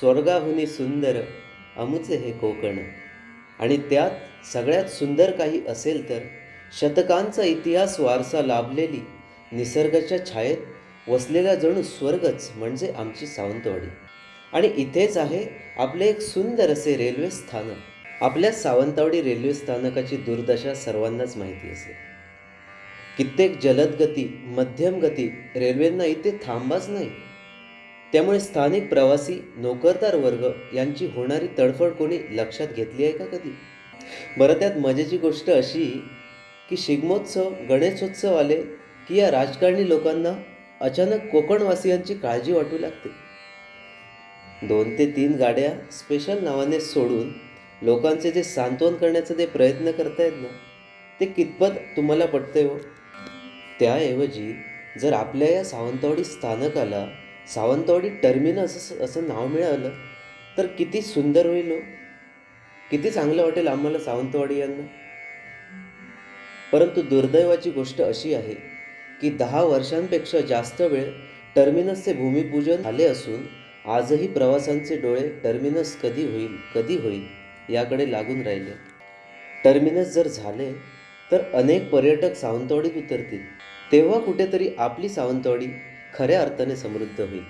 स्वर्गाहुनी सुंदर अमुचे हे कोकण. आणि त्यात सगळ्यात सुंदर काही असेल तर शतकांचा इतिहास वारसा लाभलेली निसर्गाच्या छायेत वसलेला जणू स्वर्गच म्हणजे आमची सावंतवाडी. आणि इथेच आहे आपले एक सुंदर असे रेल्वे स्थानक. आपल्या सावंतवाडी रेल्वे स्थानकाची दुर्दशा सर्वांनाच माहिती असेल. कित्येक जलद गती मध्यम गती रेल्वेंना इथे थांबाच नाही. त्यामुळे स्थानिक प्रवासी नोकरदार वर्ग यांची होणारी तडफड कोणी लक्षात घेतली आहे का कधी? बरं त्यात मजेची गोष्ट अशी की शिगमोत्सव गणेशोत्सव आले की या राजकारणी लोकांना अचानक कोकणवासियांची काळजी वाटू लागते. दोन ते तीन गाड्या स्पेशल नावाने सोडून लोकांचे जे सांत्वन करण्याचे जे प्रयत्न करतायत ना ते कितपत तुम्हाला पटतंय हो? त्याऐवजी जर आपल्या या सावंतवाडी स्थानकाला सावंतवाडी टर्मिनस असं असं नाव मिळालं तर किती सुंदर होईल हो. किती चांगलं वाटेल आम्हाला सावंतवाडी यांना. परंतु दुर्दैवाची गोष्ट अशी आहे की दहा वर्षांपेक्षा जास्त वेळ टर्मिनसचे भूमिपूजन झाले असून आजही प्रवासांचे डोळे टर्मिनस कधी होईल कधी होईल याकडे लागून राहिले. टर्मिनस जर झाले तर अनेक पर्यटक सावंतवाडीत उतरतील. तेव्हा कुठेतरी आपली सावंतवाडी खऱ्या अर्थाने समृद्ध होईल.